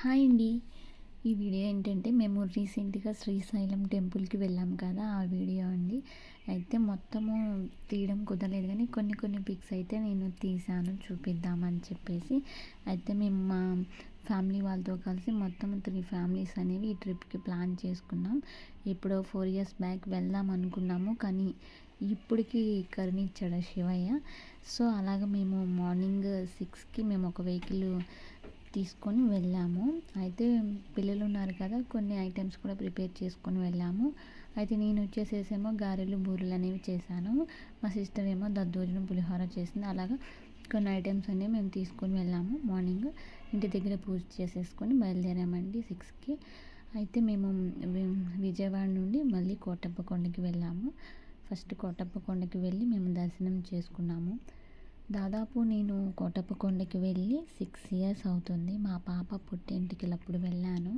Hi అండి. ఈ video ఏంటంటే మేము రీసెంట్గా శ్రీశైలం టెంపుల్కి వెళ్ళాం కదా ఆ వీడియో అండి. అయితే మొత్తము తీయడం కుదరలేదు కానీ కొన్ని కొన్ని పిక్స్ అయితే నేను తీసాను చూపిద్దామని చెప్పేసి. అయితే మేము మా ఫ్యామిలీ వాళ్ళతో కలిసి మొత్తం త్రీ ఫ్యామిలీస్ అనేవి ఈ ట్రిప్కి ప్లాన్ చేసుకున్నాం. ఇప్పుడు ఫోర్ ఇయర్స్ బ్యాక్ వెళ్దాం అనుకున్నాము కానీ ఇప్పటికి కరుణిచ్చాడు శివయ్య. సో అలాగ మేము మార్నింగ్ సిక్స్కి మేము ఒక వెహికల్ తీసుకొని వెళ్ళాము. అయితే పిల్లలు ఉన్నారు కదా కొన్ని ఐటమ్స్ కూడా ప్రిపేర్ చేసుకొని వెళ్ళాము. అయితే నేను వచ్చేసేసేమో గారెలు బూరెలు అనేవి చేశాను. మా సిస్టర్ ఏమో దద్దోజనం పులిహోర చేసింది. అలాగా కొన్ని ఐటమ్స్ అనేవి మేము తీసుకొని వెళ్ళాము మార్నింగ్. ఇంటి దగ్గర పూజ చేసేసుకొని బయలుదేరామండి సిక్స్కి. అయితే మేము విజయవాడ నుండి మళ్ళీ కోటప్ప కొండకి వెళ్ళాము. ఫస్ట్ కోటప్ప కొండకి వెళ్ళి మేము దర్శనం చేసుకున్నాము. దాదాపు నేను కోటప్ప కొండకి వెళ్ళి సిక్స్ ఇయర్స్ అవుతుంది. మా పాప పుట్టింటికిలప్పుడు వెళ్ళాను.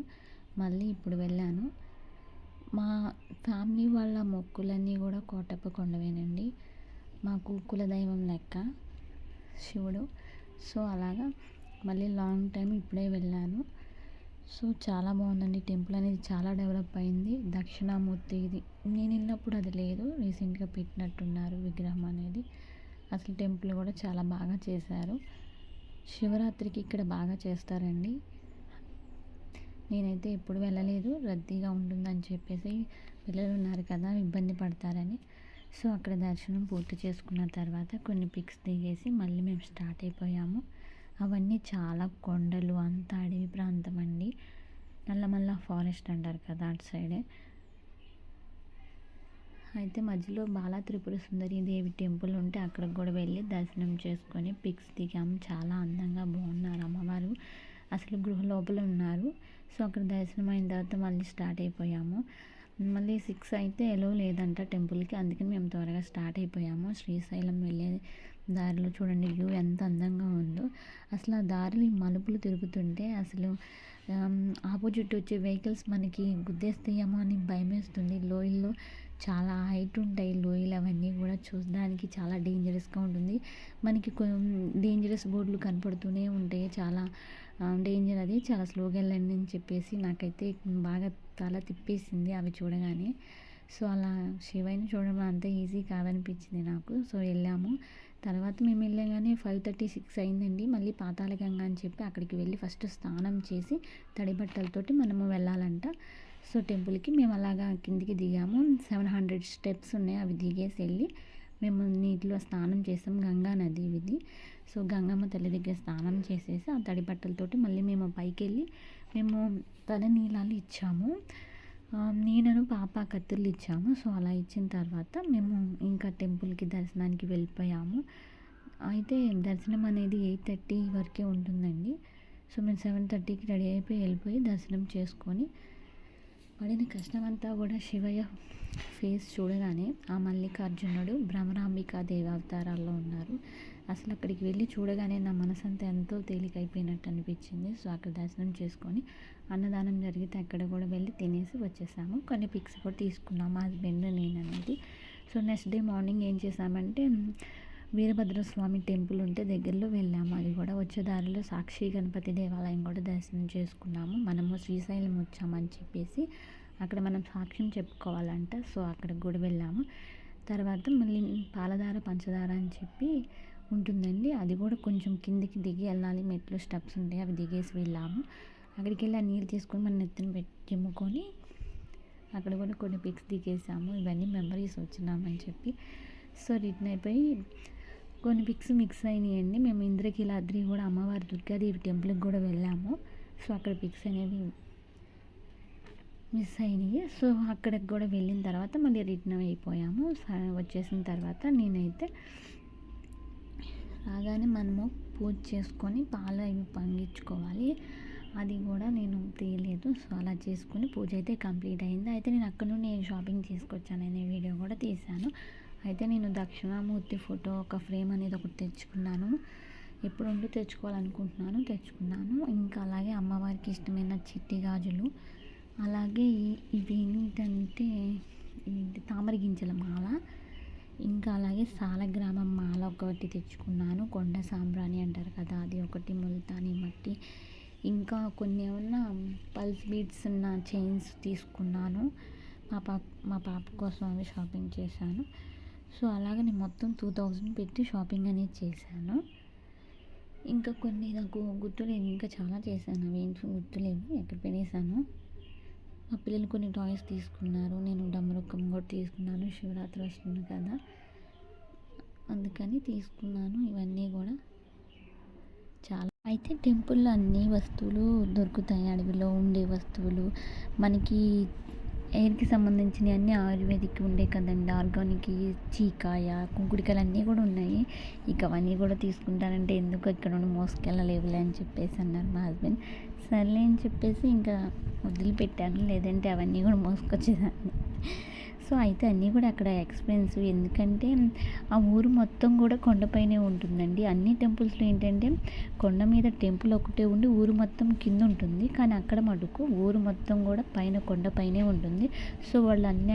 మళ్ళీ ఇప్పుడు వెళ్ళాను. మా ఫ్యామిలీ వాళ్ళ మొక్కులన్నీ కూడా కోటప్ప కొండవేనండి. మాకు కులదైవం లెక్క శివుడు. సో అలాగా మళ్ళీ లాంగ్ టైం ఇప్పుడే వెళ్ళాను. సో చాలా బాగుందండి. టెంపుల్ అనేది చాలా డెవలప్ అయింది. దక్షిణామూర్తి ఇది నేను వెళ్ళినప్పుడు అది లేదు. రీసెంట్గా పెట్టినట్టున్నారు విగ్రహం అనేది. అసలు టెంపుల్ కూడా చాలా బాగా చేశారు. శివరాత్రికి ఇక్కడ బాగా చేస్తారండి. నేనైతే ఎప్పుడు వెళ్ళలేదు. రద్దీగా ఉంటుందని చెప్పేసి పిల్లలు ఉన్నారు కదా ఇబ్బంది పడతారని. సో అక్కడ దర్శనం పూర్తి చేసుకున్న తర్వాత కొన్ని పిక్స్ దిగేసి మళ్ళీ మేము స్టార్ట్ అయిపోయాము. అవన్నీ చాలా కొండలు అంత అడవి ప్రాంతం అండి. నల్లమల్ల ఫారెస్ట్ అంటారు కదా అటు సైడే. అయితే మధ్యలో బాలా త్రిపుర సుందరి దేవి టెంపుల్ ఉంటే అక్కడికి కూడా వెళ్ళి దర్శనం చేసుకొని పిక్స్ దిగాము. చాలా అందంగా బాగున్నారు అమ్మవారు. అసలు గృహ లోపల ఉన్నారు. సో అక్కడ దర్శనం అయిన తర్వాత మళ్ళీ స్టార్ట్ అయిపోయాము. మళ్ళీ సిక్స్ అయితే ఎలో లేదంట టెంపుల్కి. అందుకని మేము త్వరగా స్టార్ట్ అయిపోయాము. శ్రీశైలం వెళ్ళే దారిలో చూడండి వ్యూ ఎంత అందంగా ఉందో. అసలు ఆ దారిలో మలుపులు తిరుగుతుంటే అసలు ఆపోజిట్ వచ్చే వెహికల్స్ మనకి గుద్దేస్తాయేమో అని భయం వేస్తుంది లోయల్లో చాలా హైట్ ఉంటాయి లోయలు అవన్నీ కూడా చూడడానికి చాలా డేంజరస్గా ఉంటుంది. మనకి డేంజరస్ బోర్డులు కనపడుతూనే ఉంటాయి. చాలా డేంజర్ అది. చాలా స్లోగా వెళ్ళండి అని చెప్పేసి నాకైతే బాగా తల తిప్పేసింది అవి చూడగానే. సో అలా శివయ్యని చూడడం అంత ఈజీ కాదనిపించింది నాకు. సో వెళ్ళాము. తర్వాత మేము వెళ్ళగానే ఫైవ్ థర్టీ సిక్స్ అయిందండి. మళ్ళీ పాతాళగంగా అని చెప్పి అక్కడికి వెళ్ళి ఫస్ట్ స్నానం చేసి తడి బట్టలతోటి మనము వెళ్ళాలంట. సో టెంపుల్కి మేము అలాగా కిందికి దిగాము. సెవెన్ హండ్రెడ్ స్టెప్స్ ఉన్నాయి. అవి దిగేసి వెళ్ళి మేము నీటిలో స్నానం చేసాం. గంగా నది ఇది సో గంగమ్మ తల్లి దగ్గర స్నానం చేసేసి ఆ తడి బట్టలతోటి మళ్ళీ మేము పైకి వెళ్ళి మేము తల నీళ్ళాలు ఇచ్చాము. నేనను పాప కత్తిర్లు ఇచ్చాము. సో అలా ఇచ్చిన తర్వాత మేము ఇంకా టెంపుల్కి దర్శనానికి వెళ్ళిపోయాము. అయితే దర్శనం అనేది ఎయిట్ థర్టీ వరకే ఉంటుందండి. సో మేము సెవెన్ థర్టీకి రెడీ అయిపోయి వెళ్ళిపోయి దర్శనం చేసుకొని పడిన కష్టమంతా కూడా శివయ్య ఫేస్ చూడగానే ఆ మల్లికార్జునుడు భ్రమరాంబిక దేవావతారాల్లో ఉన్నారు. అసలు అక్కడికి వెళ్ళి చూడగానే నా మనసంతా ఎంతో తేలికైపోయినట్టు అనిపించింది. సో అక్కడ దర్శనం చేసుకొని అన్నదానం జరిగితే అక్కడ కూడా వెళ్ళి తినేసి వచ్చేసాము. కొన్ని పిక్స్ కూడా తీసుకున్నాము మా హస్బెండ్ నేను అనేది. సో నెక్స్ట్ డే మార్నింగ్ ఏం చేసామంటే వీరభద్రస్వామి టెంపుల్ ఉంటే దగ్గరలో వెళ్ళాము అది కూడా వచ్చే దారిలో సాక్షి గణపతి దేవాలయం కూడా దర్శనం చేసుకున్నాము. మనము శ్రీశైలం వచ్చామని చెప్పేసి అక్కడ మనం సాక్ష్యం చెప్పుకోవాలంట. సో అక్కడికి కూడా వెళ్ళాము. తర్వాత మళ్ళీ పాలధార పంచదార అని చెప్పి ఉంటుందండి. అది కూడా కొంచెం కిందికి దిగి వెళ్ళాలి. మెట్లు స్టెప్స్ ఉంటాయి. అవి దిగేసి వెళ్ళాము. అక్కడికి వెళ్ళి ఆ నీళ్ళు తీసుకొని మన నెత్తిన పెట్టి చిమ్ముకొని అక్కడ కూడా కొన్ని పిక్స్ దిగేసాము. ఇవన్నీ మెమరీస్ వచ్చినామని చెప్పి. సో రిటర్న్ అయిపోయి కొన్ని పిక్స్ మిక్స్ అయినాయండి. మేము ఇంద్రకీలాద్రి కూడా అమ్మవారి దుర్గాదేవి టెంపుల్కి కూడా వెళ్ళాము. సో అక్కడ పిక్స్ అనేవి మిస్ అయినాయి. సో అక్కడికి కూడా వెళ్ళిన తర్వాత మళ్ళీ రిటర్న్ అయిపోయాము. వచ్చేసిన తర్వాత నేనైతే రాగానే మనము పూజ చేసుకొని పాలు అవి పంగించుకోవాలి అది కూడా నేను తీయలేదు. సో అలా చేసుకుని పూజ అయితే కంప్లీట్ అయింది. అయితే నేను అక్కడ నుండి నేను షాపింగ్ తీసుకొచ్చాను అనే వీడియో కూడా తీశాను. అయితే నేను దక్షిణామూర్తి ఫోటో ఒక ఫ్రేమ్ అనేది ఒకటి తెచ్చుకున్నాను. ఎప్పుడు ఉండి తెచ్చుకోవాలనుకుంటున్నాను తెచ్చుకున్నాను. ఇంకా అలాగే అమ్మవారికి ఇష్టమైన చిట్టి గాజులు. అలాగే ఇవి ఏంటంటే తామర గింజల మాల. ఇంకా అలాగే సాలగ్రామం మాల ఒకటి తెచ్చుకున్నాను. కొండ సాంబ్రాణి అంటారు కదా అది ఒకటి ముల్తాని మట్టి. ఇంకా కొన్ని ఏమన్నా పల్స్ బీడ్స్ ఉన్న చైన్స్ తీసుకున్నాను. మా పాప మా పాప కోసం అవి షాపింగ్ చేశాను. సో అలాగే నేను మొత్తం టూ థౌజండ్ పెట్టి షాపింగ్ అనేది చేశాను. ఇంకా కొన్ని నాకు గుర్తులేవు ఇంకా చాలా చేశాను. అవి ఏంటో గుర్తులేవు ఎక్కడ పెట్టేశాను మా పిల్లలు కొన్ని టాయ్స్ తీసుకున్నారు నేను డమ్మరొక్కం కూడా తీసుకున్నాను శివరాత్రి వస్తుంది కదా. అందుకని తీసుకున్నాను ఇవన్నీ కూడా. చాలా అయితే టెంపుల్లో అన్ని వస్తువులు దొరుకుతాయి అడవిలో ఉండే వస్తువులు. మనకి ఎయిర్కి సంబంధించినవి అన్నీ ఆయుర్వేదిక్ ఉండే కదండి. ఆర్గానిక్ చీకాయ కుంకుడికాయలు అన్నీ కూడా ఉన్నాయి. ఇక అవన్నీ కూడా తీసుకుంటానంటే ఎందుకు ఇక్కడ నుండి మోసుకెళ్ళలేవులే అని చెప్పేసి అన్నారు మా హస్బెండ్. సర్లే అని చెప్పేసి ఇంకా వదిలిపెట్టాను. లేదంటే అవన్నీ కూడా మోసుకొచ్చేదాన్ని. సో అయితే అన్నీ కూడా అక్కడ ఎక్స్పెన్సివ్ ఎందుకంటే ఆ ఊరు మొత్తం కూడా కొండపైనే ఉంటుందండి. అన్ని టెంపుల్స్లో ఏంటంటే కొండ మీద టెంపుల్ ఒకటే ఉండి ఊరు మొత్తం కింద ఉంటుంది. కానీ అక్కడ మటుకు ఊరు మొత్తం కూడా పైన కొండపైనే ఉంటుంది. సో వాళ్ళు అన్ని